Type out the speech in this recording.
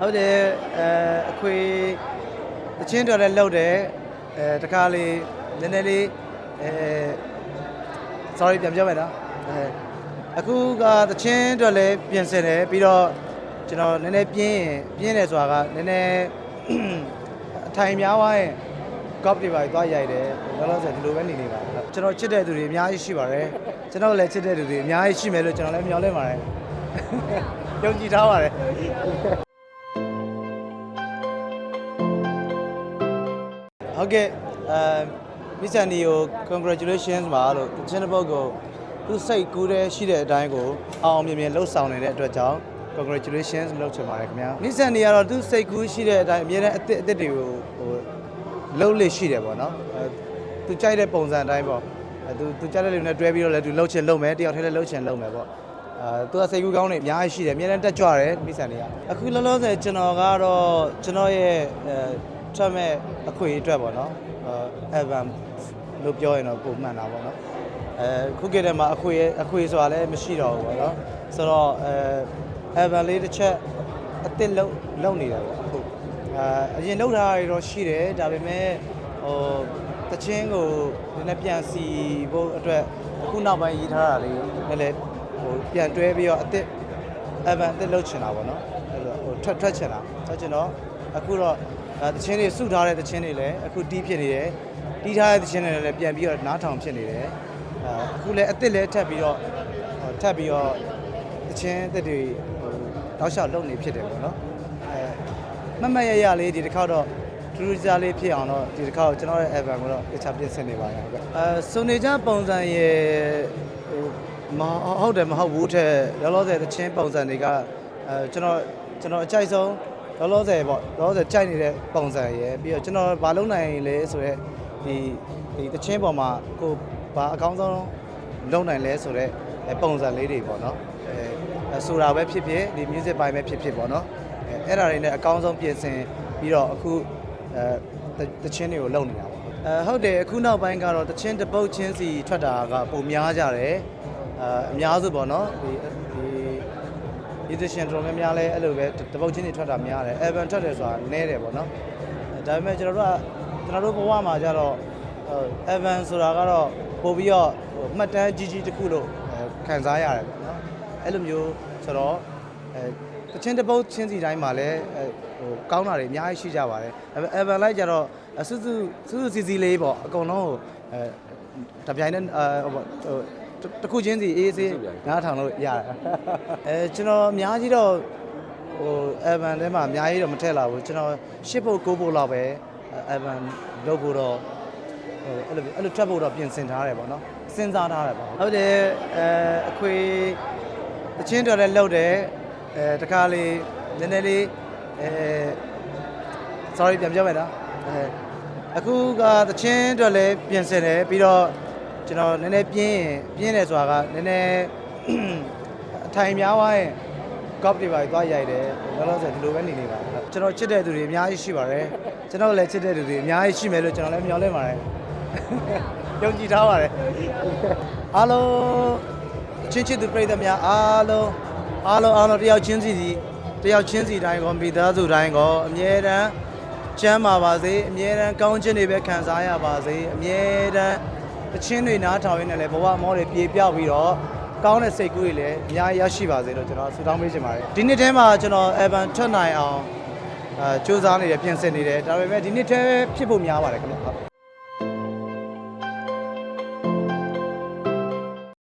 ဟုတ်တယ်အဲအခွေတချင်းတော်လည်းလှုပ်တယ်အဲတခါလေးနည်းနည်းလေးအဲ sorry ပြန်ပြောမယ်နော်အဲအခုကတချင်းတော်လည်းပြင်ဆင်တယ်ပြီးတော့ကျွန်တော်နည်းနည်းပြင်းရင်ပြင်းတယ်ဆိုတာကနည်းနည်းအထိုင်များသွားရင် cop တွေပါသွားရိုက်တယ်လောလောဆယ်ဒီလိုပဲနေနေပါကျွန်တော်ချစ်တဲ့သူတွေအများကြီးရှိပါတယ်ကျွန်တော်လည်းချစ်တဲ့သူတွေအများကြီးရှိမယ်လို့ကျွန်တော်လည်းမျှော်လင့်ပါတယ်ယုံကြည်ထားပါတယ် ဟုတ်ကဲ့အဲမိဆန်ဒီကို congratulations ပါလို့တချင်းတစ်ပုတ်ကိုသူစိတ်ကူးတဲ့ရှိတဲ့အတိုင်းကိုအောင်အောင်မြင်မြင်လှုပ်ဆောင်နေတဲ့အတွက်ကြောင့် congratulations လုပ်ချင်ပါတယ်ခင်ဗျာမိဆန်ဒီကတော့သူစိတ်ကူးရှိတဲ့အတိုင်းအများနဲ့အစ်စ်အစ်စ်တွေကိုဟိုလှုပ်လေရှိတယ်ပေါ့နော်အဲသူကြိုက်တဲ့ပုံစံအတိုင်းပေါ့အဲသူသူကြိုက်တဲ့လူနဲ့တွဲပြီးတော့လည်းသူလှုပ်ချင်လှုပ်မယ်တယောက်တည်းလည်းလှုပ်ချင်လှုပ်မယ်ပေါ့အာသူကစိတ်ကူးကောင်းနေအများကြီးရှိတယ်အများနဲ့တက်ကြွတယ်မိဆန်တွေကအခုလောလောဆယ်ကျွန်တော်ကတော့ကျွန်တော်ရဲ့အဲ ထွက်မဲ့အခွေအတွက်ပေါ့နော်အဲ album လို့ပြောရင်တော့ပုံမှန်တာပေါ့နော်အဲခုခေတ်ထဲမှာအခွေအခွေဆိုတာလည်းမရှိတော့ဘူးပေါ့နော်ဆိုတော့အဲ album လေးတစ်ချက်အစ်စ်လုံးလုံးနေတယ်ပေါ့အခုအဲအရင်လုံးထားရတော့ရှိတယ်ဒါပေမဲ့ဟိုတချင်းကိုနည်းနည်းပြန်စီဖို့အတွက်အခုနောက်ပိုင်းရေးထားတာလေးနည်းနည်းဟိုပြန်တွဲပြီးတော့အစ်စ် evan အစ်လုပ်ချင်တာပေါ့နော်အဲ့လိုဟိုထွက်ထွက်ချင်တာထွက်ချင်တော့အခုတော့ အဲတချင်းတွေစုထားတဲ့တချင်းတွေလည်းအခုတီးဖြစ်နေတယ်တီးထားတဲ့တချင်းတွေလည်းပြန်ပြီးတော့နားထောင်ဖြစ်နေတယ်အဲအခုလည်းအစ်စ်လည်းထပ်ပြီးတော့ဟိုထပ်ပြီးတော့တချင်းအစ်စ်တွေဟိုတောက်လျှောက်လုပ်နေဖြစ်တယ်ပေါ့နော်အဲမတ်မတ်ရရလေးဒီတစ်ခါတော့ထူးထူးခြားလေးဖြစ်အောင်တော့ဒီတစ်ခါတော့ကျွန်တော်ရဲ့ evan ကိုတော့တခြားပြင်ဆင်နေပါတယ်ဟုတ်ကဲ့အဲစုံနေကြပုံစံရဲ့ဟိုမဟုတ်တယ်မဟုတ်ဘူးတဲ့လောလောဆယ်သချင်းပုံစံတွေကအဲကျွန်တော်ကျွန်တော်အကြိုက်ဆုံး လောလောဆယ်ပေါ့လောလောဆယ်ကြိုက်နေတဲ့ပုံစံရယ်ပြီးတော့ကျွန်တော်ဘာလုပ်နိုင်လဲဆိုတော့ဒီဒီသချင်းပေါ်မှာကိုဘာအကောင်းဆုံးလုပ်နိုင်လဲဆိုတော့ပုံစံလေးတွေပေါ့နော်အဲဆိုတာပဲဖြစ်ဖြစ်ဒီ music ပိုင်းပဲဖြစ်ဖြစ်ပေါ့နော်အဲအဲ့ဒါတွေနဲ့အကောင်းဆုံးပြင်ဆင်ပြီးတော့အခုအဲသချင်းတွေကိုလုပ်နေတာပေါ့အဲဟုတ်တယ်အခုနောက်ပိုင်းကတော့သချင်းတစ်ပုတ်ချင်းစီထွက်တာကပုံများကြတယ်အာအများစုပေါ့နော်ဒီ ဒီ edition တော်များများလဲအဲ့လိုပဲတပုတ်ချင်းတွေထွက်တာများတယ် Evan ထွက်တယ်ဆိုတာနည်းတယ်ပေါ့နော်အဲဒါပေမဲ့ကျွန်တော်တို့ကကျွန်တော်တို့ဘဝမှာကျတော့ဟို Evan ဆိုတာကတော့ပို့ပြီးတော့ဟိုမှတ်တမ်းကြီးကြီးတစ်ခုလို့အဲခံစားရတယ်ပေါ့နော်အဲ့လိုမျိုးဆိုတော့အဲတချင်းတပုတ်ချင်းစီတိုင်းမှာလဲအဲဟိုကောင်းတာတွေအများကြီးရှိကြပါတယ်ဒါပေမဲ့ Evan လိုက်ကျတော့အစုစုစုစုစီစီလေးပေါ့အကုန်လုံးဟိုအဲတပြိုင်နက်အဲဟိုပေါ့ဟို တစ်ခုချင်းစီအေးအေးနားထောင်လို့ရတယ်အဲကျွန်တော်အများကြီးတော့ဟို Evan ထဲမှာအများကြီးတော့မထည့်လာဘူးကျွန်တော်ရှစ်ဖို့ကိုးဖို့လောက်ပဲ Evan လုပ်ဖို့တော့ဟိုအဲ့လိုအဲ့လိုထွက်ဖို့တော့ပြင်ဆင်ထားတယ်ပေါ့နော်စဉ်းစားထားတယ်ပေါ့ဟုတ်တယ်အဲအခွေတချင်းတော်လည်းလှုပ်တယ်အဲတခါလေးနည်းနည်းလေးအဲ sorry ပြန်ပြောမယ်နော်အဲအခုကတချင်းတော်လည်းပြင်ဆင်တယ်ပြီးတော့ ကျွန်တော်နည်းနည်းပြင်းရင်ပြင်းတယ်ဆိုတာကနည်းနည်းအထိုင်များသွားရင် cop တွေပါသွားရိုက်တယ်လောလောဆယ်ဒီလိုပဲနေနေပါကျွန်တော်ချစ်တဲ့သူတွေအများကြီးရှိပါတယ်ကျွန်တော်လည်းချစ်တဲ့သူတွေအများကြီးရှိမယ်လို့ကျွန်တော်လည်းမျှော်လင့်ပါတယ်ယုံကြည်ထားပါတယ်အားလုံးချင်းချစ်သူပြည်သက်များအားလုံးအားလုံးအားလုံးတယောက်ချင်းစီစီတယောက်ချင်းစီတိုင်းကောမိသားစုတိုင်းကောအမြဲတမ်းချမ်းပါပါစေအမြဲတမ်းကောင်းခြင်းတွေပဲခံစားရပါစေအမြဲတမ်း တချင်းတွေနားထောင်ရင်းနဲ့လည်းဘဝမောတွေပြေပြောက်ပြီးတော့ကောင်းတဲ့စိတ်ကူးတွေလည်းအများကြီးရရှိပါစေလို့ကျွန်တော်ဆုတောင်းပေးချင်ပါတယ်ဒီနှစ်ထဲမှာကျွန်တော် Evan ထွက်နိုင်အောင်အဲစူးစမ်းနေတယ်ပြင်ဆင်နေတယ်ဒါပေမဲ့ဒီနှစ်ထဲဖြစ်ဖို့များပါတယ်ခင်ဗျဟုတ်